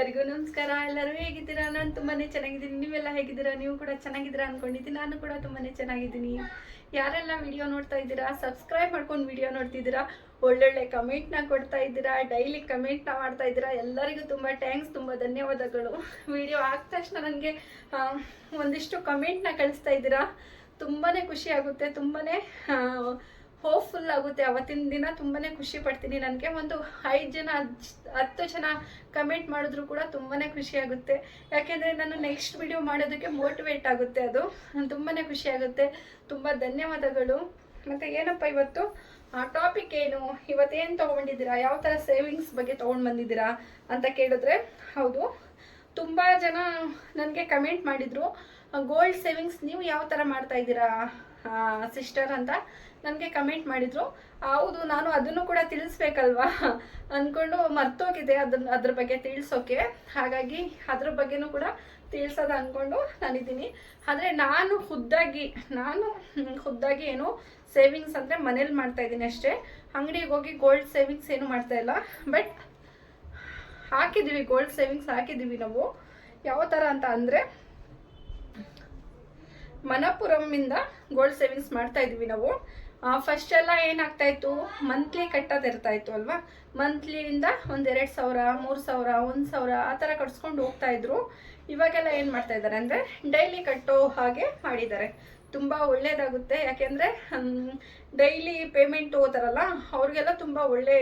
ಎಲ್ಲರಿಗೂ ನಮಸ್ಕಾರ. ಎಲ್ಲರೂ ಹೇಗಿದ್ದೀರಾ? ನಾನು ತುಂಬಾನೇ ಚೆನ್ನಾಗಿದ್ದೀನಿ. ನೀವೆಲ್ಲ ಹೇಗಿದ್ದೀರಾ? ನೀವು ಕೂಡ ಚೆನ್ನಾಗಿದ್ದೀರಾ ಅನ್ಕೊಂಡಿದ್ದೀನಿ. ನಾನು ಕೂಡ ತುಂಬಾನೇ ಚೆನ್ನಾಗಿದ್ದೀನಿ. ಯಾರೆಲ್ಲ ವಿಡಿಯೋ ನೋಡ್ತಾ ಇದ್ದೀರಾ? ಸಬ್ಸ್ಕ್ರೈಬ್ ಮಾಡ್ಕೊಂಡು ವಿಡಿಯೋ ನೋಡ್ತಿದ್ದೀರಾ? ಒಳ್ಳೊಳ್ಳೆ ಕಮೆಂಟ್ನ ಕೊಡ್ತಾ ಇದ್ದೀರಾ? ಡೈಲಿ ಕಮೆಂಟ್ನ ಮಾಡ್ತಾ ಇದ್ದೀರಾ? ಎಲ್ಲರಿಗೂ ತುಂಬ ಥ್ಯಾಂಕ್ಸ್ ತುಂಬ ಧನ್ಯವಾದಗಳು. ವಿಡಿಯೋ ಆದ ತಕ್ಷಣ ನನಗೆ ಒಂದಿಷ್ಟು ಕಮೆಂಟ್ನ ಕಳಿಸ್ತಾ ಇದ್ದೀರಾ? ತುಂಬಾ ಖುಷಿ ಆಗುತ್ತೆ. ತುಂಬಾ ಹೋಪ್ಫುಲ್ ಆಗುತ್ತೆ. ಅವತ್ತಿನ ದಿನ ತುಂಬಾ ಖುಷಿ ಪಡ್ತೀನಿ. ನನಗೆ ಒಂದು ಐದು ಜನ ಹತ್- ಹತ್ತು ಜನ ಕಮೆಂಟ್ ಮಾಡಿದ್ರು ಕೂಡ ತುಂಬಾ ಖುಷಿ ಆಗುತ್ತೆ. ಯಾಕೆಂದರೆ ನಾನು ನೆಕ್ಸ್ಟ್ ವಿಡಿಯೋ ಮಾಡೋದಕ್ಕೆ ಮೋಟಿವೇಟ್ ಆಗುತ್ತೆ ಅದು. ತುಂಬಾ ಖುಷಿ ಆಗುತ್ತೆ. ತುಂಬ ಧನ್ಯವಾದಗಳು. ಮತ್ತು ಏನಪ್ಪ ಇವತ್ತು? ಟಾಪಿಕ್ ಏನು? ಇವತ್ತೇನು ತೊಗೊಂಡಿದ್ದೀರಾ? ಯಾವ ಥರ ಸೇವಿಂಗ್ಸ್ ಬಗ್ಗೆ ತೊಗೊಂಡು ಬಂದಿದ್ದೀರಾ ಅಂತ ಕೇಳಿದ್ರೆ ಹೌದು. ತುಂಬ ಜನ ನನಗೆ ಕಮೆಂಟ್ ಮಾಡಿದರು ಗೋಲ್ಡ್ ಸೇವಿಂಗ್ಸ್ ನೀವು ಯಾವ ಥರ ಮಾಡ್ತಾ ಇದ್ದೀರಾ? ಸಿಸ್ಟರ್ ಅಂತ ನನಗೆ ಕಮೆಂಟ್ ಮಾಡಿದರು. ಹೌದು, ನಾನು ಅದನ್ನು ಕೂಡ ತಿಳಿಸ್ಬೇಕಲ್ವಾ? ಅಂದ್ಕೊಂಡು ಮರ್ತೋಗಿದೆ ಅದನ್ನ ಅದ್ರ ಬಗ್ಗೆ ತಿಳಿಸೋಕೆ. ಹಾಗಾಗಿ ಅದ್ರ ಬಗ್ಗೆನೂ ಕೂಡ ತಿಳಿಸೋದು ಅಂದ್ಕೊಂಡು ನಾನಿದ್ದೀನಿ. ಆದರೆ ನಾನು ಖುದ್ದಾಗಿ ನಾನು ಖುದ್ದಾಗಿ ಏನು ಸೇವಿಂಗ್ಸ್ ಅಂದರೆ ಮನೇಲಿ ಮಾಡ್ತಾ ಇದ್ದೀನಿ ಅಷ್ಟೇ. ಅಂಗಡಿಗೆ ಹೋಗಿ ಗೋಲ್ಡ್ ಸೇವಿಂಗ್ಸ್ ಏನು ಮಾಡ್ತಾ ಇಲ್ಲ. ಬಟ್ ಹಾಕಿದ್ದೀವಿ ಗೋಲ್ಡ್ ಸೇವಿಂಗ್ಸ್ ಹಾಕಿದ್ದೀವಿ ನಾವು. ಯಾವ ಥರ ಅಂತ ಅಂದರೆ ಮನಪುರಮ್ಮಿಂದ ಗೋಲ್ಡ್ ಸೇವಿಂಗ್ಸ್ ಮಾಡ್ತಾ ಇದ್ವಿ ನಾವು. ಫಸ್ಟ್ ಎಲ್ಲ ಏನಾಗ್ತಾ ಇತ್ತು ಮಂತ್ಲಿ ಕಟ್ಟೋದು ಇರ್ತಾ ಇತ್ತು ಅಲ್ವಾ? ಮಂತ್ಲಿಯಿಂದ ಒಂದು ಎರಡು ಸಾವಿರ, ಮೂರು ಸಾವಿರ, ಒಂದು ಸಾವಿರ ಆ ಥರ ಕಟ್ಸ್ಕೊಂಡು ಹೋಗ್ತಾ ಇದ್ರು ಇವಾಗೆಲ್ಲ ಏನು ಮಾಡ್ತಾ ಇದ್ದಾರೆ ಅಂದರೆ ಡೈಲಿ ಕಟ್ಟೋ ಹಾಗೆ ಮಾಡಿದ್ದಾರೆ. ತುಂಬ ಒಳ್ಳೇದಾಗುತ್ತೆ. ಯಾಕೆಂದರೆ ಡೈಲಿ ಪೇಮೆಂಟ್ ಹೋತಾರಲ್ಲ ಅವ್ರಿಗೆಲ್ಲ ತುಂಬ ಒಳ್ಳೆ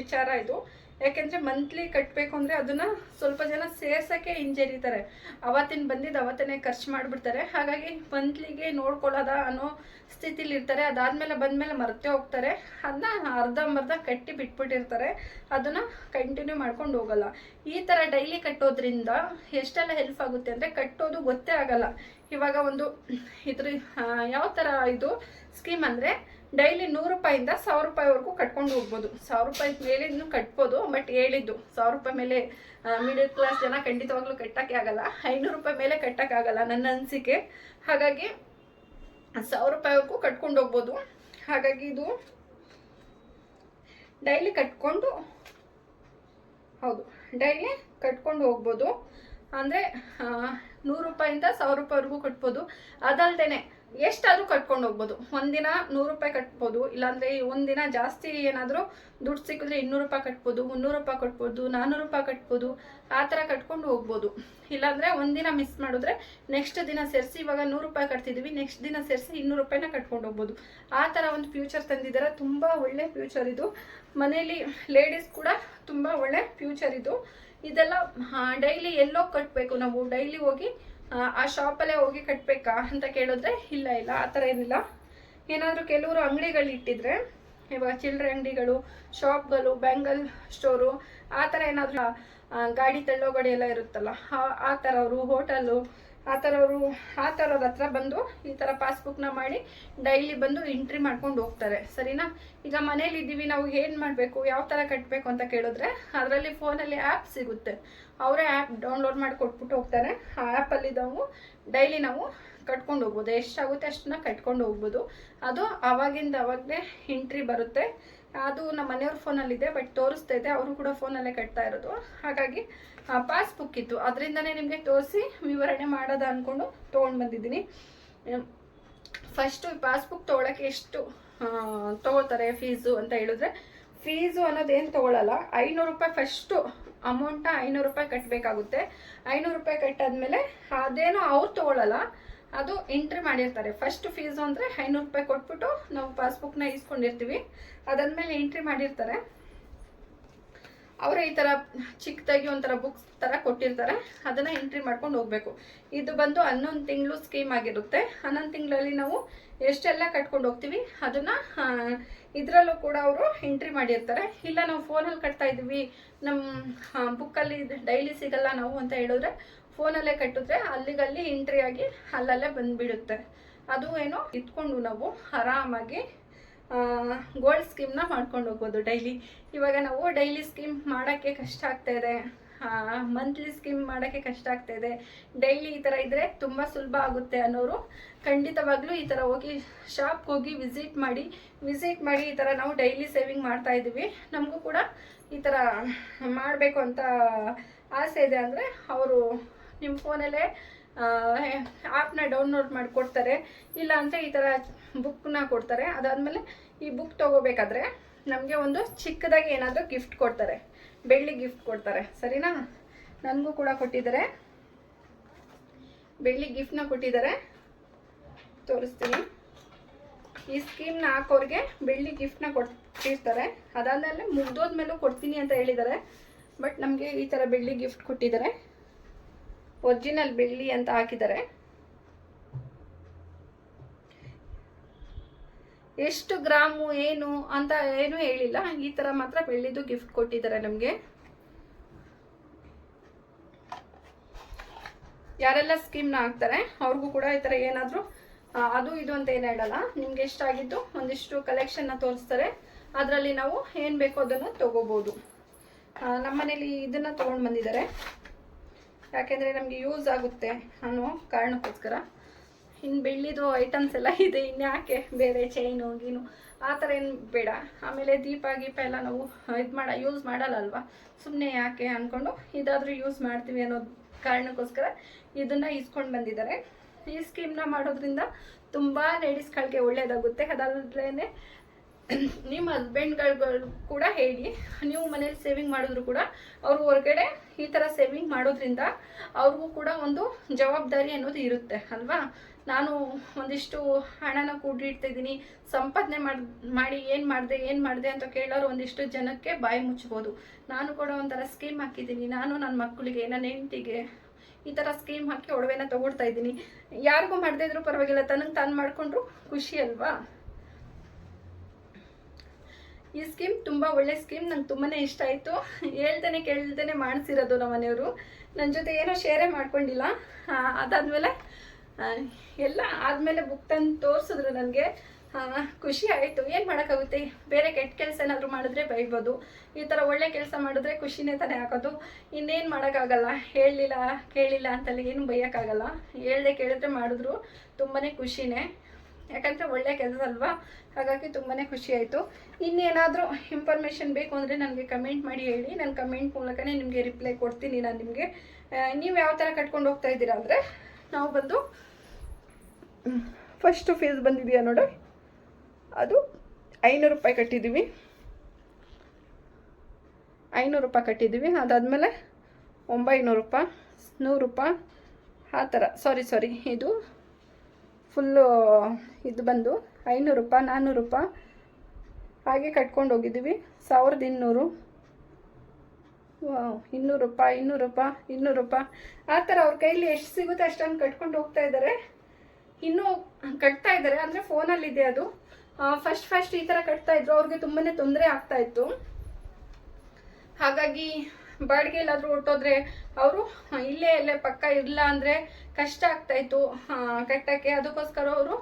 ವಿಚಾರ ಇದು. ಯಾಕೆಂದರೆ ಮಂತ್ಲಿ ಕಟ್ಟಬೇಕು ಅಂದರೆ ಅದನ್ನು ಸ್ವಲ್ಪ ಜನ ಸೇರ್ಸೋಕ್ಕೆ ಹಿಂಜರಿತಾರೆ. ಅವತ್ತಿನ ಬಂದಿದ್ದು ಅವತ್ತನೇ ಖರ್ಚು ಮಾಡಿಬಿಡ್ತಾರೆ. ಹಾಗಾಗಿ ಮಂತ್ಲಿಗೆ ನೋಡ್ಕೊಳ್ಳೋದ ಅನ್ನೋ ಸ್ಥಿತಿಲಿರ್ತಾರೆ. ಅದಾದಮೇಲೆ ಬಂದಮೇಲೆ ಮರೆತೇ ಹೋಗ್ತಾರೆ. ಅದನ್ನ ಅರ್ಧಂಬರ್ಧ ಕಟ್ಟಿ ಬಿಟ್ಬಿಟ್ಟಿರ್ತಾರೆ. ಅದನ್ನು ಕಂಟಿನ್ಯೂ ಮಾಡ್ಕೊಂಡು ಹೋಗಲ್ಲ. ಈ ಥರ ಡೈಲಿ ಕಟ್ಟೋದ್ರಿಂದ ಎಷ್ಟೆಲ್ಲ ಹೆಲ್ಪ್ ಆಗುತ್ತೆ ಅಂದರೆ ಕಟ್ಟೋದು ಗೊತ್ತೇ ಆಗಲ್ಲ. ಇವಾಗ ಒಂದು ಇದ್ರ ಯಾವ ಥರ ಇದು ಸ್ಕೀಮ್ ಅಂದರೆ ಡೈಲಿ ನೂರು ರೂಪಾಯಿಂದ ಸಾವಿರ ರೂಪಾಯಿವರೆಗೂ ಕಟ್ಕೊಂಡು ಹೋಗ್ಬೋದು. ಸಾವಿರ ರೂಪಾಯಿ ಮೇಲಿಂದ ಕಟ್ಬೋದು ಬಟ್ ಹೇಳಿದ್ದು ಸಾವಿರ ರೂಪಾಯಿ ಮೇಲೆ ಮಿಡಲ್ ಕ್ಲಾಸ್ ಜನ ಖಂಡಿತವಾಗ್ಲೂ ಕಟ್ಟಕ್ಕೆ ಆಗಲ್ಲ. ಐನೂರು ರೂಪಾಯಿ ಮೇಲೆ ಕಟ್ಟೋಕ್ಕಾಗಲ್ಲ ನನ್ನ ಅನಿಸಿಕೆ. ಹಾಗಾಗಿ ಸಾವಿರ ರೂಪಾಯಿವರೆಗೂ ಕಟ್ಕೊಂಡು ಹೋಗ್ಬೋದು. ಹಾಗಾಗಿ ಇದು ಡೈಲಿ ಕಟ್ಕೊಂಡು, ಹೌದು ಡೈಲಿ ಕಟ್ಕೊಂಡು ಹೋಗ್ಬೋದು. ಅಂದರೆ ನೂರು ರೂಪಾಯಿಂದ ಸಾವಿರ ರೂಪಾಯಿವರೆಗೂ ಕಟ್ಬೋದು. ಅದಲ್ದೇನೆ ಎಷ್ಟಾದರೂ ಕಟ್ಕೊಂಡು ಹೋಗ್ಬೋದು. ಒಂದಿನ ನೂರು ರೂಪಾಯಿ ಕಟ್ಬೋದು. ಇಲ್ಲಾಂದರೆ ಒಂದಿನ ಜಾಸ್ತಿ ಏನಾದರೂ ದುಡ್ಡು ಸಿಕ್ಕಿದ್ರೆ ಇನ್ನೂರು ರೂಪಾಯಿ ಕಟ್ಬೋದು, ಮುನ್ನೂರು ರೂಪಾಯಿ ಕಟ್ಬೋದು ನಾನ್ನೂರು ರೂಪಾಯಿ ಕಟ್ಬೋದು, ಆ ಥರ ಕಟ್ಕೊಂಡು ಹೋಗ್ಬೋದು. ಇಲ್ಲಾಂದರೆ ಒಂದಿನ ಮಿಸ್ ಮಾಡಿದ್ರೆ ನೆಕ್ಸ್ಟ್ ದಿನ ಸೇರಿಸಿ ಇವಾಗ ನೂರು ರೂಪಾಯಿ ಕಟ್ತಿದ್ದೀವಿ ನೆಕ್ಸ್ಟ್ ದಿನ ಸೇರಿಸಿ ಇನ್ನೂರು ರೂಪಾಯಿನ ಕಟ್ಕೊಂಡು ಹೋಗ್ಬೋದು. ಆ ಥರ ಒಂದು ಫ್ಯೂಚರ್ ತಂದಿದ್ದಾರೆ ತುಂಬ ಒಳ್ಳೆ ಫ್ಯೂಚರ್ ಇದು. ಮನೇಲಿ ಲೇಡೀಸ್ ಕೂಡ ತುಂಬ ಒಳ್ಳೆ ಫ್ಯೂಚರ್ ಇದು. ಇದೆಲ್ಲ ಡೈಲಿ ಎಲ್ಲೋ ಕಟ್ಟಬೇಕು ನಾವು ಡೈಲಿ ಹೋಗಿ ಆ, ಶಾಪಲ್ಲೇ ಹೋಗಿ ಕಟ್ಟಬೇಕಾ ಅಂತ ಕೇಳಿದ್ರೆ ಇಲ್ಲ ಇಲ್ಲ ಆ ಥರ ಏನಿಲ್ಲ. ಏನಾದರೂ ಕೆಲವರು ಅಂಗಡಿಗಳು ಇಟ್ಟಿದ್ರೆ ಇವಾಗ ಚಿಲ್ಡ್ರೆ ಅಂಗಡಿಗಳು ಶಾಪ್ಗಳು ಬ್ಯಾಂಗಲ್ ಸ್ಟೋರು ಆ ಥರ ಏನಾದರೂ ಗಾಡಿ ತಳ್ಳೋ ಗಾಡಿ ಎಲ್ಲ ಇರುತ್ತಲ್ಲ ಆ- ಥರ ಅವರು ಹೋಟೆಲು ಆ ಥರವರು ಆ ಥರವ್ರ ಹತ್ರ ಬಂದು ಈ ಥರ ಪಾಸ್ಬುಕ್ನ ಮಾಡಿ ಡೈಲಿ ಬಂದು ಎಂಟ್ರಿ ಮಾಡ್ಕೊಂಡು ಹೋಗ್ತಾರೆ. ಸರಿನಾ? ಈಗ ಮನೇಲಿ ಇದ್ದೀವಿ, ನಾವು ಏನು ಮಾಡಬೇಕು, ಯಾವ ಥರ ಕಟ್ಟಬೇಕು ಅಂತ ಕೇಳಿದ್ರೆ ಅದರಲ್ಲಿ ಫೋನಲ್ಲಿ ಆ್ಯಪ್ ಸಿಗುತ್ತೆ. ಅವರೇ ಆ್ಯಪ್ ಡೌನ್ಲೋಡ್ ಮಾಡಿ ಕೊಟ್ಬಿಟ್ಟು ಹೋಗ್ತಾರೆ. ಆ ಆ್ಯಪಲ್ಲಿ ನಾವು ಡೈಲಿ ನಾವು ಕಟ್ಕೊಂಡು ಹೋಗ್ಬೋದು. ಎಷ್ಟಾಗುತ್ತೆ ಅಷ್ಟನ್ನ ಕಟ್ಕೊಂಡು ಹೋಗ್ಬೋದು. ಅದು ಅವಾಗಿಂದ ಅವಾಗಲೇ ಎಂಟ್ರಿ ಬರುತ್ತೆ. ಅದು ನಮ್ಮ ಮನೆಯವ್ರ ಫೋನಲ್ಲಿದೆ, ಬಟ್ ತೋರಿಸ್ತಾ ಇದೆ, ಅವರು ಕೂಡ ಫೋನಲ್ಲೇ ಕಟ್ತಾ ಇರೋದು. ಹಾಗಾಗಿ ಪಾಸ್ಬುಕ್ ಇತ್ತು. ಅದರಿಂದನೇ ನಿಮಗೆ ತೋರಿಸಿ ವಿವರಣೆ ಮಾಡೋದ ಅಂದ್ಕೊಂಡು ತೊಗೊಂಡು ಬಂದಿದ್ದೀನಿ. ಫಸ್ಟು ಪಾಸ್ಬುಕ್ ತೊಗೊಳಕ್ಕೆ ಎಷ್ಟು ತಗೊಳ್ತಾರೆ ಫೀಸು ಅಂತ ಹೇಳಿದ್ರೆ ಫೀಸು ಅನ್ನೋದೇನು ತೊಗೊಳಲ್ಲ. ಐನೂರು ರೂಪಾಯಿ ಫಸ್ಟು ಅಮೌಂಟ ಐನೂರು ರೂಪಾಯಿ ಕಟ್ಟಬೇಕಾಗುತ್ತೆ ಐನೂರು ರೂಪಾಯಿ ಕಟ್ಟಾದ್ಮೇಲೆ ಅದೇನೋ ಅವ್ರು ತೊಗೊಳಲ್ಲ. ಅದು ಎಂಟ್ರಿ ಮಾಡಿರ್ತಾರೆ. ಫಸ್ಟ್ ಫೀಸು ಅಂದರೆ ಐನೂರು ರೂಪಾಯಿ ಕೊಟ್ಬಿಟ್ಟು ನಾವು ಪಾಸ್ಬುಕ್ನ ಇಸ್ಕೊಂಡಿರ್ತೀವಿ ಅದಾದಮೇಲೆ ಎಂಟ್ರಿ ಮಾಡಿರ್ತಾರೆ. ಅವರು ಈ ಥರ ಚಿಕ್ಕದಾಗಿ ಒಂಥರ ಬುಕ್ಸ್ ಥರ ಕೊಟ್ಟಿರ್ತಾರೆ. ಅದನ್ನು ಎಂಟ್ರಿ ಮಾಡ್ಕೊಂಡು ಹೋಗಬೇಕು. ಇದು ಬಂದು ಹನ್ನೊಂದು ತಿಂಗಳು ಸ್ಕೀಮ್ ಆಗಿರುತ್ತೆ. ಹನ್ನೊಂದು ತಿಂಗಳಲ್ಲಿ ನಾವು ಎಷ್ಟೆಲ್ಲ ಕಟ್ಕೊಂಡು ಹೋಗ್ತೀವಿ, ಅದನ್ನು ಇದರಲ್ಲೂ ಕೂಡ ಅವರು ಎಂಟ್ರಿ ಮಾಡಿರ್ತಾರೆ. ಇಲ್ಲ ನಾವು ಫೋನಲ್ಲಿ ಕಟ್ತಾ ಇದ್ದೀವಿ ನಮ್ಮ ಬುಕ್ಕಲ್ಲಿ ಡೈಲಿ ಸಿಗಲ್ಲ ನಾವು ಅಂತ ಹೇಳಿದ್ರೆ ಫೋನಲ್ಲೇ ಕಟ್ಟಿದ್ರೆ ಅಲ್ಲಿಗಲ್ಲಿ ಎಂಟ್ರಿ ಆಗಿ ಅಲ್ಲಲ್ಲೇ ಬಂದುಬಿಡುತ್ತೆ. ಅದು ಏನೋ ಇಟ್ಕೊಂಡು ನಾವು ಆರಾಮಾಗಿ ಗೋಲ್ಡ್ ಸ್ಕೀಮ್ನ ಮಾಡ್ಕೊಂಡು ಹೋಗ್ಬೋದು ಡೈಲಿ ಇವಾಗ ನಾವು ಡೈಲಿ ಸ್ಕೀಮ್ ಮಾಡೋಕ್ಕೆ ಕಷ್ಟ ಆಗ್ತಾ ಇದೆ. ಮಂತ್ಲಿ ಸ್ಕೀಮ್ ಮಾಡೋಕ್ಕೆ ಕಷ್ಟ ಆಗ್ತಾ ಇದೆ. ಡೈಲಿ ಈ ಥರ ಇದ್ದರೆ ತುಂಬ ಸುಲಭ ಆಗುತ್ತೆ ಅನ್ನೋರು ಖಂಡಿತವಾಗ್ಲೂ ಈ ಥರ ಹೋಗಿ ಶಾಪ್ಗೆ ಹೋಗಿ ವಿಸಿಟ್ ಮಾಡಿ ವಿಸಿಟ್ ಮಾಡಿ ಈ ಥರ ನಾವು ಡೈಲಿ ಸೇವಿಂಗ್ ಮಾಡ್ತಾ ಇದ್ದೀವಿ. ನಮಗೂ ಕೂಡ ಈ ಥರ ಮಾಡಬೇಕು ಅಂತ ಆಸೆ ಇದೆ ಅಂದರೆ ಅವರು ನಿಮ್ಮ ಫೋನಲ್ಲೇ ಆ್ಯಪ್ನ ಡೌನ್ಲೋಡ್ ಮಾಡಿ ಕೊಡ್ತಾರೆ. ಇಲ್ಲ ಅಂದರೆ ಈ ಥರ ಬುಕ್ನ ಕೊಡ್ತಾರೆ. ಅದಾದಮೇಲೆ ಈ ಬುಕ್ ತೊಗೋಬೇಕಾದ್ರೆ ನಮಗೆ ಒಂದು ಚಿಕ್ಕದಾಗಿ ಏನಾದರೂ ಗಿಫ್ಟ್ ಕೊಡ್ತಾರೆ. ಬೆಳ್ಳಿ ಗಿಫ್ಟ್ ಕೊಡ್ತಾರೆ. ಸರಿನಾ? ನನಗೂ ಕೂಡ ಕೊಟ್ಟಿದ್ದಾರೆ. ಬೆಳ್ಳಿ ಗಿಫ್ಟ್ನ ಕೊಟ್ಟಿದ್ದಾರೆ. ತೋರಿಸ್ತೀನಿ. ಈ ಸ್ಕೀಮ್ನ ಹಾಕೋರಿಗೆ ಬೆಳ್ಳಿ ಗಿಫ್ಟ್ನ ಕೊಟ್ಟಿರ್ತಾರೆ. ಅದಾದಮೇಲೆ ಮುಗ್ದೋದ್ಮೇಲೂ ಕೊಡ್ತೀನಿ ಅಂತ ಹೇಳಿದ್ದಾರೆ. ಬಟ್ ನಮಗೆ ಈ ಥರ ಬೆಳ್ಳಿ ಗಿಫ್ಟ್ ಕೊಟ್ಟಿದ್ದಾರೆ. ಒರಿಜಿನಲ್ ಬೆಳ್ಳಿ ಅಂತ ಹಾಕಿದ್ದಾರೆ. ಎಷ್ಟು ಗ್ರಾಮು ಏನು ಅಂತ ಏನು ಹೇಳಿಲ್ಲ. ಈ ಥರ ಮಾತ್ರ ಬೆಳ್ಳಿದು ಗಿಫ್ಟ್ ಕೊಟ್ಟಿದ್ದಾರೆ ನಮಗೆ. ಯಾರೆಲ್ಲ ಸ್ಕೀಮ್ನ ಹಾಕ್ತಾರೆ, ಅವ್ರಿಗೂ ಕೂಡ ಈ ಥರ ಏನಾದರೂ ಅದು ಇದು ಅಂತ ಏನು ಹೇಳಲ್ಲ. ನಿಮ್ಗೆ ಎಷ್ಟಾಗಿದ್ದು ಒಂದಿಷ್ಟು ಕಲೆಕ್ಷನ್ನ ತೋರಿಸ್ತಾರೆ. ಅದರಲ್ಲಿ ನಾವು ಏನು ಬೇಕೋ ಅದನ್ನು ತೊಗೋಬೋದು. ನಮ್ಮನೇಲಿ ಇದನ್ನು ತೊಗೊಂಡು ಬಂದಿದ್ದಾರೆ. ಯಾಕೆಂದರೆ ನಮಗೆ ಯೂಸ್ ಆಗುತ್ತೆ ಅನ್ನೋ ಕಾರಣಕ್ಕೋಸ್ಕರ. ಇನ್ನು ಬೆಳ್ಳಿದು ಐಟಮ್ಸ್ ಎಲ್ಲ ಇದೆ ಇನ್ಯಾಕೆ ಬೇರೆ ಚೈನು ಗೀನು, ಆ ಥರ ಏನು ಬೇಡ. ಆಮೇಲೆ ದೀಪ, ಗೀಪ ಎಲ್ಲ ನಾವು ಇದು ಮಾಡ ಯೂಸ್ ಮಾಡಲ್ಲ ಅಲ್ವಾ ಸುಮ್ಮನೆ ಯಾಕೆ ಅಂದ್ಕೊಂಡು ಇದಾದರೂ ಯೂಸ್ ಮಾಡ್ತೀವಿ ಅನ್ನೋ ಕಾರಣಕ್ಕೋಸ್ಕರ ಇದನ್ನು ಇಸ್ಕೊಂಡು ಬಂದಿದ್ದಾರೆ. ಈ ಸ್ಕೀಮ್ನ ಮಾಡೋದ್ರಿಂದ ತುಂಬ ಲೇಡೀಸ್ಗಳಿಗೆ ಒಳ್ಳೆಯದಾಗುತ್ತೆ ಅದಲ್ಲದೇ ನಿಮ್ಮ ಹಸ್ಬೆಂಡ್ಗಳು ಕೂಡ ಹೇಳಿ. ನೀವು ಮನೇಲಿ ಸೇವಿಂಗ್ ಮಾಡಿದ್ರು ಕೂಡ ಅವರು ಹೊರಗಡೆ ಈ ಥರ ಸೇವಿಂಗ್ ಮಾಡೋದ್ರಿಂದ ಅವ್ರಿಗೂ ಕೂಡ ಒಂದು ಜವಾಬ್ದಾರಿ ಅನ್ನೋದು ಇರುತ್ತೆ, ಅಲ್ವಾ? ನಾನು ಒಂದಿಷ್ಟು ಹಣನ ಕೂಡಿಡ್ತಿದ್ದೀನಿ ಸಂಪಾದನೆ ಮಾಡಿ ಮಾಡಿ ಏನು ಮಾಡಿದೆ ಏನು ಮಾಡಿದೆ ಅಂತ ಕೇಳೋರು ಒಂದಿಷ್ಟು ಜನಕ್ಕೆ ಬಾಯಿ ಮುಚ್ಬೋದು. ನಾನು ಕೂಡ ಒಂಥರ ಸ್ಕೀಮ್ ಹಾಕಿದ್ದೀನಿ. ನಾನು ನನ್ನ ಮಕ್ಕಳಿಗೆ ನನ್ನ ಹೆಂಡತಿಗೆ ಈ ಥರ ಸ್ಕೀಮ್ ಹಾಕಿ ಒಡವೆನ ತಗೊಳ್ತಾ ಇದ್ದೀನಿ. ಯಾರಿಗೂ ಮಾಡದೇ ಇದ್ರೂ ಪರವಾಗಿಲ್ಲ. ತನಗೆ ತಾನು ಮಾಡಿಕೊಂಡ್ರು ಖುಷಿ, ಅಲ್ವಾ? ಈ ಸ್ಕೀಮ್ ತುಂಬ ಒಳ್ಳೆ ಸ್ಕೀಮ್, ನಂಗೆ ತುಂಬಾ ಇಷ್ಟ ಆಯಿತು. ಹೇಳ್ತಾನೆ ಕೇಳ್ತಾನೆ ಮಾಡಿಸಿರೋದು ನಮ್ಮ ಮನೆಯವರು ನನ್ನ ಜೊತೆ ಏನೋ ಶೇರೇ ಮಾಡ್ಕೊಂಡಿಲ್ಲ. ಅದಾದಮೇಲೆ ಎಲ್ಲ ಆದಮೇಲೆ ಬುಕ್ ತಂದು ತೋರಿಸಿದ್ರು ನನಗೆ. ಖುಷಿ ಆಯಿತು. ಏನು ಮಾಡೋಕ್ಕಾಗುತ್ತೆ? ಬೇರೆ ಕೆಟ್ಟ ಕೆಲಸ ಏನಾದರೂ ಮಾಡಿದ್ರೆ ಬೈಬೋದು. ಈ ಥರ ಒಳ್ಳೆ ಕೆಲಸ ಮಾಡಿದ್ರೆ ಖುಷಿನೇ ತಾನೇ ಹಾಕೋದು ಇನ್ನೇನು ಮಾಡೋಕ್ಕಾಗಲ್ಲ. ಹೇಳಲಿಲ್ಲ, ಕೇಳಿಲ್ಲ ಅಂತಲ್ಲಿ ಏನು ಬೈಯೋಕ್ಕಾಗಲ್ಲ. ಹೇಳ್ದೆ ಕೇಳಿದ್ರೆ ಮಾಡಿದ್ರು. ತುಂಬಾ ಖುಷಿನೇ. ಯಾಕಂದರೆ ಒಳ್ಳೆ ಕೆಲಸ ಅಲ್ವಾ? ಹಾಗಾಗಿ ತುಂಬಾ ಖುಷಿ ಆಯಿತು. ಇನ್ನೇನಾದರೂ ಇನ್ಫಾರ್ಮೇಷನ್ ಬೇಕು ಅಂದರೆ ನನಗೆ ಕಮೆಂಟ್ ಮಾಡಿ ಹೇಳಿ. ನಾನು ಕಮೆಂಟ್ ಮೂಲಕನೇ ನಿಮಗೆ ರಿಪ್ಲೈ ಕೊಡ್ತೀನಿ ನಾನು ನಿಮಗೆ. ನೀವು ಯಾವ ಥರ ಕಟ್ಕೊಂಡು ಹೋಗ್ತಾ ಇದ್ದೀರಾ ಅಂದರೆ, ನಾವು ಬಂದು ಫಸ್ಟು ಫೀಸ್ ಬಂದಿದೆಯಾ ನೋಡಿ. ಅದು ಐನೂರು ರೂಪಾಯಿ ಕಟ್ಟಿದ್ದೀವಿ. ಐನೂರು ರೂಪಾಯಿ ಕಟ್ಟಿದ್ದೀವಿ. ಅದಾದಮೇಲೆ ಒಂಬೈನೂರು ರೂಪಾಯಿ, ನೂರು ರೂಪಾಯಿ, ಆ ಥರ ಸಾರಿ ಸಾರಿ ಇದು ಫುಲ್ಲು ಇದು ಬಂದು ಐನೂರು ರೂಪಾಯಿ ನಾನ್ನೂರು ರೂಪಾಯಿ. ಹಾಗೆ ಕಟ್ಕೊಂಡು ಹೋಗಿದ್ದೀವಿ ಸಾವಿರದ ಇನ್ನೂರು. ಇನ್ನೂರು ರೂಪಾಯಿ ಇನ್ನೂರು ರೂಪಾಯಿ ಇನ್ನೂರು ರೂಪಾಯಿ. ಆ ಥರ ಅವ್ರ ಕೈಲಿ ಎಷ್ಟು ಸಿಗುತ್ತೆ ಅಷ್ಟನ್ನು ಕಟ್ಕೊಂಡು ಹೋಗ್ತಾ ಇದ್ದಾರೆ. ಇನ್ನೂ ಕಟ್ತಾ ಇದ್ದಾರೆ. ಅಂದರೆ ಫೋನಲ್ಲಿದೆ ಅದು. ಫಸ್ಟ್ ಫಸ್ಟ್ ಈ ಥರ ಕಟ್ತಾ ಇದ್ರು. ಅವ್ರಿಗೆ ತುಂಬಾ ತೊಂದರೆ ಆಗ್ತಾ ಇತ್ತು. ಹಾಗಾಗಿ ಬಾಡಿಗೆ ಎಲ್ಲಾದರೂ ಹೊರಟೋದ್ರೆ ಅವರು ಇಲ್ಲೇ ಇಲ್ಲೇ ಪಕ್ಕ ಇಲ್ಲ ಅಂದರೆ ಕಷ್ಟ ಆಗ್ತಾಯಿತ್ತು ಕಟ್ಟಕ್ಕೆ, ಅದಕ್ಕೋಸ್ಕರ ಅವರು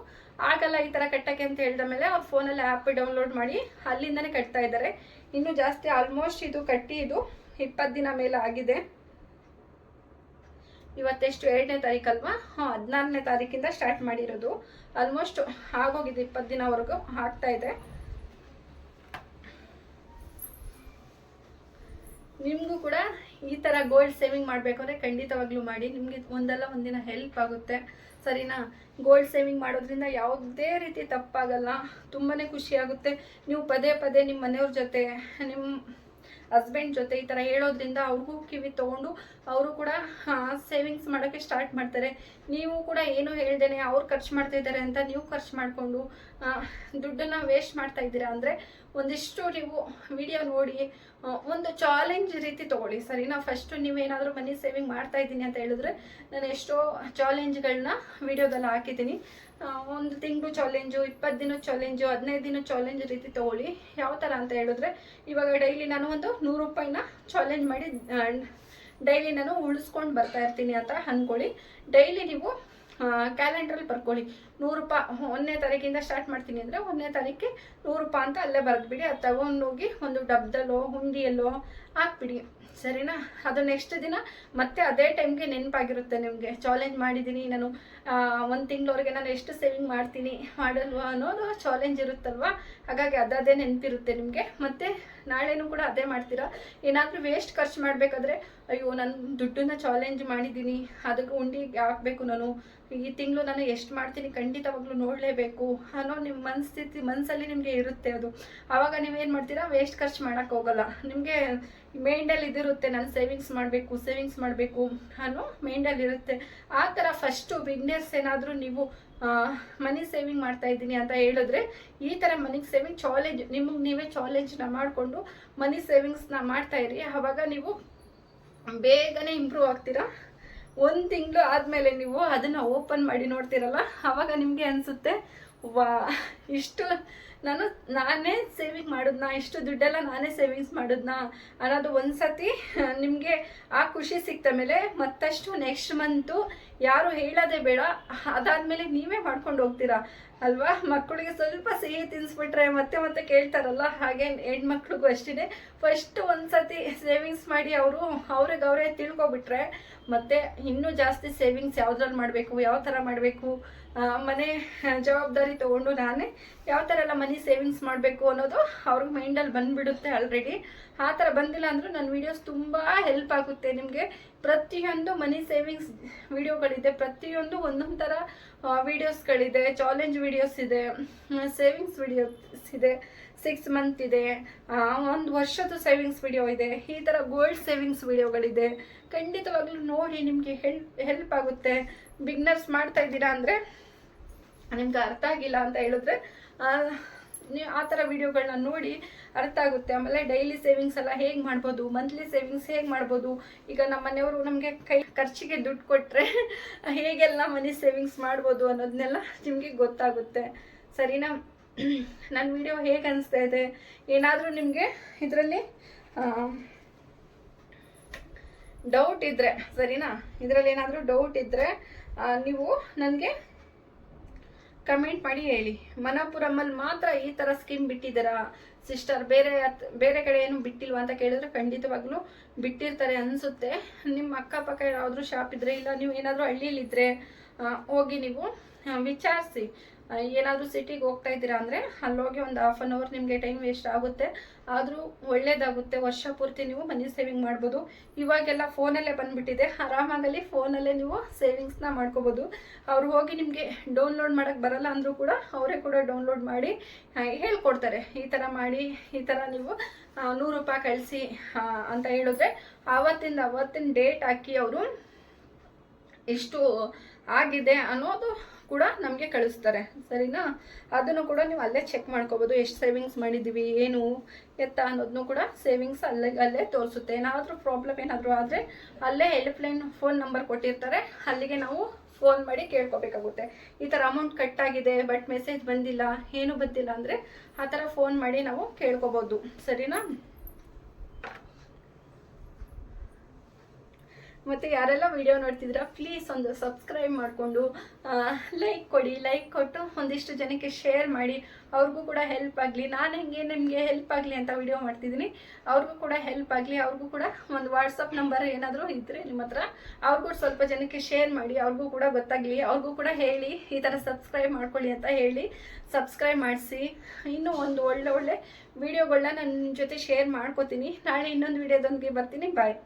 ಆಗಲ್ಲ ಈ ಥರ ಕಟ್ಟಕ್ಕೆ ಅಂತ ಹೇಳಿದ ಮೇಲೆ ಅವ್ರ ಫೋನಲ್ಲಿ ಆ್ಯಪ್ ಡೌನ್ಲೋಡ್ ಮಾಡಿ ಅಲ್ಲಿಂದನೇ ಕಟ್ತಾ ಇದ್ದಾರೆ. ಇನ್ನೂ ಜಾಸ್ತಿ ಆಲ್ಮೋಸ್ಟ್ ಇದು ಕಟ್ಟಿ ಇದು ಇಪ್ಪತ್ತು ದಿನ ಮೇಲೆ ಆಗಿದೆ. ಇವತ್ತೆಷ್ಟು ಎರಡನೇ ತಾರೀಕಲ್ವಾ ಹಾಂ, ಹದಿನಾರನೇ ತಾರೀಕಿಂದ ಸ್ಟಾರ್ಟ್ ಮಾಡಿರೋದು. ಆಲ್ಮೋಸ್ಟ್ ಆಗೋಗಿದೆ ಇಪ್ಪತ್ತು ದಿನವರೆಗೂ ಆಗ್ತಾ ಇದೆ. ನಿಮಗೂ ಕೂಡ ಈ ಥರ ಗೋಲ್ಡ್ ಸೇವಿಂಗ್ ಮಾಡಬೇಕು ಅಂದರೆ ಖಂಡಿತವಾಗ್ಲೂ ಮಾಡಿ. ನಿಮಗೆ ಒಂದಲ್ಲ ಒಂದಿನ ಹೆಲ್ಪ್ ಆಗುತ್ತೆ. ಸರಿನಾ? ಗೋಲ್ಡ್ ಸೇವಿಂಗ್ ಮಾಡೋದ್ರಿಂದ ಯಾವುದೇ ರೀತಿ ತಪ್ಪಾಗಲ್ಲ. ತುಂಬಾ ಖುಷಿಯಾಗುತ್ತೆ ನೀವು ಪದೇ ಪದೇ ನಿಮ್ಮ ಮನೆಯವ್ರ ಜೊತೆ ನಿಮ್ಮ ಹಸ್ಬೆಂಡ್ ಜೊತೆ ಈ ಥರ ಹೇಳೋದ್ರಿಂದ ಅವ್ರಿಗೂ ಕಿವಿ ತೊಗೊಂಡು ಅವರು ಕೂಡ ಸೇವಿಂಗ್ಸ್ ಮಾಡೋಕ್ಕೆ ಸ್ಟಾರ್ಟ್ ಮಾಡ್ತಾರೆ. ನೀವು ಕೂಡ ಏನು ಹೇಳ್ದೇನೆ, ಅವ್ರು ಖರ್ಚು ಮಾಡ್ತಾ ಇದ್ದಾರೆ ಅಂತ ನೀವು ಖರ್ಚು ಮಾಡಿಕೊಂಡು ದುಡ್ಡನ್ನು ವೇಸ್ಟ್ ಮಾಡ್ತಾ ಇದ್ದೀರಾ ಅಂದರೆ ಒಂದಿಷ್ಟು ನೀವು ವಿಡಿಯೋ ನೋಡಿ ಒಂದು ಚಾಲೆಂಜ್ ರೀತಿ ತೊಗೊಳ್ಳಿ. ಸರಿನಾ? ಫಸ್ಟು ನೀವೇನಾದರೂ ಮನಿ ಸೇವಿಂಗ್ ಮಾಡ್ತಾ ಇದ್ದೀನಿ ಅಂತ ಹೇಳಿದ್ರೆ ನಾನು ಎಷ್ಟೋ ಚಾಲೆಂಜ್ಗಳನ್ನ ವಿಡಿಯೋದಲ್ಲಿ ಹಾಕಿದ್ದೀನಿ. ಒಂದು ತಿಂಗಳು ಚಾಲೆಂಜು ಇಪ್ಪತ್ತು ದಿನ ಚಾಲೆಂಜು ಹದಿನೈದು ದಿನ ಚಾಲೆಂಜ್ ರೀತಿ ತೊಗೊಳ್ಳಿ. ಯಾವ ಥರ ಅಂತ ಹೇಳಿದ್ರೆ, ಇವಾಗ ಡೈಲಿ ನಾನು ಒಂದು ನೂರು ರೂಪಾಯಿನ ಚಾಲೆಂಜ್ ಮಾಡಿ ಡೈಲಿ ನಾನು ಉಳಿಸ್ಕೊಂಡು ಬರ್ತಾ ಇರ್ತೀನಿ ಅಂತ ಅಂದ್ಕೊಳ್ಳಿ ಡೈಲಿ ನೀವು ಕ್ಯಾಲೆಂಡ್ರಲ್ಲಿ ಬರ್ಕೊಳ್ಳಿ. ನೂರು ರೂಪಾಯಿ ಒಂದನೇ ತಾರೀಕಿಂದ ಸ್ಟಾರ್ಟ್ ಮಾಡ್ತೀನಿ ಅಂದರೆ ಒಂದನೇ ತಾರೀಕಿಗೆ ನೂರು ರೂಪಾಯಿ ಅಂತ ಅಲ್ಲೇ ಬರೆದ್ಬಿಡಿ. ಅದು ತಗೊಂಡೋಗಿ ಒಂದು ಡಬ್ದಲ್ಲೋ, ಹುಂಡಿಯಲ್ಲೋ ಹಾಕ್ಬಿಡಿ. ಸರಿನಾ? ಅದು ನೆಕ್ಸ್ಟ್ ದಿನ ಮತ್ತೆ ಅದೇ ಟೈಮ್ಗೆ ನೆನಪಾಗಿರುತ್ತೆ ನಿಮಗೆ. ಚಾಲೆಂಜ್ ಮಾಡಿದ್ದೀನಿ, ನಾನು ಒಂದು ತಿಂಗಳವರೆಗೆ ನಾನು ಎಷ್ಟು ಸೇವಿಂಗ್ ಮಾಡ್ತೀನಿ, ಮಾಡಲ್ವಾ ಅನ್ನೋದು ಚಾಲೆಂಜ್ ಇರುತ್ತಲ್ವ? ಹಾಗಾಗಿ ಅದೇ ನೆನಪಿರುತ್ತೆ ನಿಮಗೆ. ಮತ್ತು ನಾಳೆನೂ ಕೂಡ ಅದೇ ಮಾಡ್ತೀರಾ? ಏನಾದರೂ ವೇಸ್ಟ್ ಖರ್ಚು ಮಾಡಬೇಕಾದ್ರೆ, ಅಯ್ಯೋ, ನಾನು ದುಡ್ಡನ್ನ ಚಾಲೆಂಜ್ ಮಾಡಿದ್ದೀನಿ ಅದಕ್ಕೆ ಉಂಡಿ ಹಾಕಬೇಕು ನಾನು. ಈ ತಿಂಗಳು ನಾನು ಎಷ್ಟು ಮಾಡ್ತೀನಿ ಖಂಡಿತವಾಗ್ಲೂ ನೋಡಲೇಬೇಕು ಅನ್ನೋ ನಿಮ್ಮ ಮನಸ್ಥಿತಿ ಮನಸ್ಸಲ್ಲಿ ನಿಮಗೆ ಇರುತ್ತೆ ಅದು. ಆವಾಗ ನೀವೇನು ಮಾಡ್ತೀರಾ? ವೇಸ್ಟ್ ಖರ್ಚು ಮಾಡೋಕ್ಕೆ ಹೋಗಲ್ಲ. ನಿಮಗೆ ಮೈಂಡಲ್ಲಿ ಇದಿರುತ್ತೆ, ನಾನು ಸೇವಿಂಗ್ಸ್ ಮಾಡಬೇಕು ಸೇವಿಂಗ್ಸ್ ಮಾಡಬೇಕು ಅನ್ನೋ ಮೈಂಡಲ್ಲಿ ಇರುತ್ತೆ. ಆ ಥರ ಫಸ್ಟು ಬಿಗ್ನರ್ಸ್ ಏನಾದರೂ ನೀವು ಮನಿ ಸೇವಿಂಗ್ ಮಾಡ್ತಾ ಇದ್ದೀನಿ ಅಂತ ಹೇಳಿದ್ರೆ, ಈ ಥರ ಮನಿ ಸೇವಿಂಗ್ ಚಾಲೆಂಜ್ ನಿಮಗೆ ನೀವೇ ಚಾಲೆಂಜ್ನ ಮಾಡಿಕೊಂಡು ಮನಿ ಸೇವಿಂಗ್ಸ್ನ ಮಾಡ್ತಾ ಇರಿ. ಆವಾಗ ನೀವು ಬೇಗನೆ ಇಂಪ್ರೂವ್ ಆಗ್ತೀರಾ? ಒಂದು ತಿಂಗಳು ಆದಮೇಲೆ ನೀವು ಅದನ್ನು ಓಪನ್ ಮಾಡಿ ನೋಡ್ತೀರಲ್ಲ ಆವಾಗ ನಿಮಗೆ ಅನಿಸುತ್ತೆ, ವಾ, ಇಷ್ಟು ನಾನು ನಾನೇ ಸೇವಿಂಗ್ ಮಾಡಿದ್ನಾ? ಇಷ್ಟು ದುಡ್ಡೆಲ್ಲ ನಾನೇ ಸೇವಿಂಗ್ಸ್ ಮಾಡಿದ್ನಾ? ಅನ್ನೋದು ಒಂದು ಸತಿ ನಿಮಗೆ ಆ ಖುಷಿ ಸಿಕ್ತ ಮೇಲೆ ಮತ್ತಷ್ಟು ನೆಕ್ಸ್ಟ್ ಮಂತು ಯಾರು ಹೇಳೋದೇ ಬೇಡ. ಅದಾದಮೇಲೆ ನೀವೇ ಮಾಡ್ಕೊಂಡು ಹೋಗ್ತೀರಾ? ಅಲ್ವಾ? ಮಕ್ಕಳಿಗೆ ಸ್ವಲ್ಪ ಸಿಹಿ ತಿನ್ಸ್ಬಿಟ್ರೆ ಮತ್ತೆ ಮತ್ತೆ ಕೇಳ್ತಾರಲ್ಲ, ಹಾಗೆ ಹೆಣ್ಮಕ್ಳಿಗೂ ಅಷ್ಟೇ ಫಸ್ಟ್ ಒಂದ್ಸತಿ ಸೇವಿಂಗ್ಸ್ ಮಾಡಿ ಅವರು ಅವ್ರಿಗೆ ಅವರೇ ತಿಳ್ಕೊಬಿಟ್ರೆ ಮತ್ತೆ ಇನ್ನೂ ಜಾಸ್ತಿ ಸೇವಿಂಗ್ಸ್ ಯಾವ್ದ್ರಲ್ಲಿ ಮಾಡಬೇಕು? ಯಾವ ಥರ ಮಾಡಬೇಕು? ಮನೆ ಜವಾಬ್ದಾರಿ ತಗೊಂಡು ನಾನೇ ಯಾವ ಥರ ಎಲ್ಲ ಮನಿ ಸೇವಿಂಗ್ಸ್ ಮಾಡಬೇಕು ಅನ್ನೋದು ಅವ್ರಿಗೆ ಮೈಂಡಲ್ಲಿ ಬಂದುಬಿಡುತ್ತೆ ಆಲ್ರೆಡಿ ಆ ಥರ ಬಂದಿಲ್ಲ ಅಂದರೂ ನನ್ನ ವೀಡಿಯೋಸ್ ತುಂಬ ಹೆಲ್ಪ್ ಆಗುತ್ತೆ ನಿಮಗೆ. ಪ್ರತಿಯೊಂದು ಮನಿ ಸೇವಿಂಗ್ಸ್ ವಿಡಿಯೋಗಳಿದೆ ಪ್ರತಿಯೊಂದು ಒಂದೊಂದು ಥರ ವೀಡಿಯೋಸ್ಗಳಿದೆ ಚಾಲೆಂಜ್ ವೀಡಿಯೋಸ್ ಇದೆ ಸೇವಿಂಗ್ಸ್ ವಿಡಿಯೋಸ್ ಇದೆ ಸಿಕ್ಸ್ ಮಂತ್ ಇದೆ ಒಂದು ವರ್ಷದ ಸೇವಿಂಗ್ಸ್ ವಿಡಿಯೋ ಇದೆ, ಈ ಥರ ಗೋಲ್ಡ್ ಸೇವಿಂಗ್ಸ್ ವಿಡಿಯೋಗಳಿದೆ ಖಂಡಿತವಾಗ್ಲೂ ನೋಡಿ ನಿಮಗೆ ಹೆಲ್ಪ್ ಹೆಲ್ಪ್ ಆಗುತ್ತೆ. ಬಿಗ್ನರ್ಸ್ ಮಾಡ್ತಾ ಇದ್ದೀರಾ ಅಂದರೆ ನಿಮ್ಗೆ ಅರ್ಥ ಆಗಿಲ್ಲ ಅಂತ ಹೇಳಿದ್ರೆ ನೀವು ಆ ಥರ ವಿಡಿಯೋಗಳನ್ನ ನೋಡಿ ಅರ್ಥ ಆಗುತ್ತೆ. ಆಮೇಲೆ ಡೈಲಿ ಸೇವಿಂಗ್ಸ್ ಎಲ್ಲ ಹೇಗೆ ಮಾಡ್ಬೋದು? ಮಂತ್ಲಿ ಸೇವಿಂಗ್ಸ್ ಹೇಗೆ ಮಾಡ್ಬೋದು? ಈಗ ನಮ್ಮ ಮನೆಯವರು ನಮಗೆ ಕೈ, ಖರ್ಚಿಗೆ ದುಡ್ಡು ಕೊಟ್ಟರೆ ಹೇಗೆಲ್ಲ ಮನಿ ಸೇವಿಂಗ್ಸ್ ಮಾಡ್ಬೋದು ಅನ್ನೋದನ್ನೆಲ್ಲ ನಿಮಗೆ ಗೊತ್ತಾಗುತ್ತೆ. ಸರಿನಾ? ನನ್ನ ವಿಡಿಯೋ ಹೇಗೆ ಅನಿಸ್ತಾ ಇದೆ? ಏನಾದರೂ ನಿಮಗೆ ಇದರಲ್ಲಿ ಡೌಟ್ ಇದ್ದರೆ ಸರಿನಾ? ಇದರಲ್ಲಿ ಏನಾದರೂ ಡೌಟ್ ಇದ್ದರೆ ನೀವು ನನಗೆ ಕಮೆಂಟ್ ಮಾಡಿ ಹೇಳಿ. ಮನಪುರಮ್ಮಲ್ಲಿ ಮಾತ್ರ ಈ ಥರ ಸ್ಕೀಮ್ ಬಿಟ್ಟಿದ್ದೀರಾ? ಸಿಸ್ಟರ್ ಬೇರೆ ಬೇರೆ ಕಡೆ ಏನು ಬಿಟ್ಟಿಲ್ವಾ ಅಂತ ಕೇಳಿದ್ರೆ ಖಂಡಿತವಾಗ್ಲೂ ಬಿಟ್ಟಿರ್ತಾರೆ ಅನಿಸುತ್ತೆ. ನಿಮ್ಮ ಅಕ್ಕಪಕ್ಕ ಯಾವ್ದಾದ್ರು ಶಾಪ್ ಇದ್ರೆ ಇಲ್ಲ, ನೀವು ಏನಾದರೂ ಹಳ್ಳಿಯಲ್ಲಿದ್ದರೆ ಹೋಗಿ ನೀವು ವಿಚಾರಿಸಿ. ಏನಾದರೂ ಸಿಟಿಗೆ ಹೋಗ್ತಾ ಇದ್ದೀರಾ ಅಂದರೆ ಅಲ್ಲೋಗಿ ಒಂದು ಹಾಫ್ ಆನ್ ಅವರ್ ನಿಮಗೆ ಟೈಮ್ ವೇಸ್ಟ್ ಆಗುತ್ತೆ. ಆದರೂ ಒಳ್ಳೇದಾಗುತ್ತೆ. ವರ್ಷ ಪೂರ್ತಿ ನೀವು ಮನಿ ಸೇವಿಂಗ್ ಮಾಡ್ಬೋದು. ಇವಾಗೆಲ್ಲ ಫೋನಲ್ಲೇ ಬಂದುಬಿಟ್ಟಿದೆ. ಆರಾಮಾಗಲಿ ಫೋನಲ್ಲೇ ನೀವು ಸೇವಿಂಗ್ಸ್ನ ಮಾಡ್ಕೋಬೋದು. ಅವ್ರು ಹೋಗಿ ನಿಮಗೆ ಡೌನ್ಲೋಡ್ ಮಾಡೋಕ್ಕೆ ಬರಲ್ಲ ಅಂದರೂ ಕೂಡ ಅವರೇ ಕೂಡ ಡೌನ್ಲೋಡ್ ಮಾಡಿ ಹೇಳ್ಕೊಡ್ತಾರೆ. ಈ ಥರ ಮಾಡಿ, ಈ ಥರ ನೀವು ನೂರು ರೂಪಾಯಿ ಕಳಿಸಿ ಅಂತ ಹೇಳಿದ್ರೆ ಆವತ್ತಿಂದ ಅವತ್ತಿನ ಡೇಟ್ ಹಾಕಿ ಅವರು ಇಷ್ಟು ಆಗಿದೆ ಅನ್ನೋದು ಕೂಡ ನಮಗೆ ಕಳಿಸ್ತಾರೆ, ಸರಿನಾ? ಅದನ್ನು ಕೂಡ ನೀವು ಅಲ್ಲೇ ಚೆಕ್ ಮಾಡ್ಕೋಬೋದು, ಎಷ್ಟು ಸೇವಿಂಗ್ಸ್ ಮಾಡಿದ್ದೀವಿ, ಏನು ಎತ್ತ ಅನ್ನೋದನ್ನು ಕೂಡ ಸೇವಿಂಗ್ಸ್ ಅಲ್ಲೇ ಅಲ್ಲೇ ತೋರಿಸುತ್ತೆ. ಏನಾದರೂ ಪ್ರಾಬ್ಲಮ್ ಏನಾದರೂ ಆದರೆ ಅಲ್ಲೇ ಹೆಲ್ಪ್ಲೈನ್ ಫೋನ್ ನಂಬರ್ ಕೊಟ್ಟಿರ್ತಾರೆ, ಅಲ್ಲಿಗೆ ನಾವು ಫೋನ್ ಮಾಡಿ ಕೇಳ್ಕೊಬೇಕಾಗುತ್ತೆ. ಈ ಥರ ಅಮೌಂಟ್ ಕಟ್ ಆಗಿದೆ ಬಟ್ ಮೆಸೇಜ್ ಬಂದಿಲ್ಲ, ಏನು ಬಂದಿಲ್ಲ ಅಂದರೆ ಆ ಥರ ಫೋನ್ ಮಾಡಿ ನಾವು ಕೇಳ್ಕೊಬೋದು, ಸರಿನಾ? ಮತ್ತು ಯಾರೆಲ್ಲ ವಿಡಿಯೋ ನೋಡ್ತಿದ್ದೀರಾ ಪ್ಲೀಸ್ ಒಂದು ಸಬ್ಸ್ಕ್ರೈಬ್ ಮಾಡಿಕೊಂಡು ಲೈಕ್ ಕೊಡಿ ಲೈಕ್ ಕೊಟ್ಟು ಒಂದಿಷ್ಟು ಜನಕ್ಕೆ ಶೇರ್ ಮಾಡಿ. ಅವ್ರಿಗೂ ಕೂಡ ಹೆಲ್ಪ್ ಆಗಲಿ. ನಾನು ಹೆಂಗೆ ನಿಮಗೆ ಹೆಲ್ಪ್ ಆಗಲಿ ಅಂತ ವಿಡಿಯೋ ಮಾಡ್ತಿದ್ದೀನಿ. ಅವ್ರಿಗೂ ಕೂಡ ಹೆಲ್ಪ್ ಆಗಲಿ. ಅವ್ರಿಗೂ ಕೂಡ ಒಂದು ವಾಟ್ಸಪ್ ನಂಬರ್ ಏನಾದರೂ ಇದ್ದರೆ ನಿಮ್ಮ ಹತ್ರ. ಅವ್ರಿಗೂ ಸ್ವಲ್ಪ ಜನಕ್ಕೆ ಶೇರ್ ಮಾಡಿ. ಅವ್ರಿಗೂ ಕೂಡ ಗೊತ್ತಾಗಲಿ. ಅವ್ರಿಗೂ ಕೂಡ ಹೇಳಿ. ಈ ಥರ ಸಬ್ಸ್ಕ್ರೈಬ್ ಮಾಡ್ಕೊಳ್ಳಿ ಅಂತ ಹೇಳಿ ಸಬ್ಸ್ಕ್ರೈಬ್ ಮಾಡಿಸಿ. ಇನ್ನೂ ಒಂದು ಒಳ್ಳೆ ಒಳ್ಳೆ ವಿಡಿಯೋಗಳನ್ನ ನನ್ನ ಜೊತೆ ಶೇರ್ ಮಾಡ್ಕೋತೀನಿ. ನಾಳೆ ಇನ್ನೊಂದು ವಿಡಿಯೋದೊಂದಿಗೆ ಬರ್ತೀನಿ. ಬಾಯ್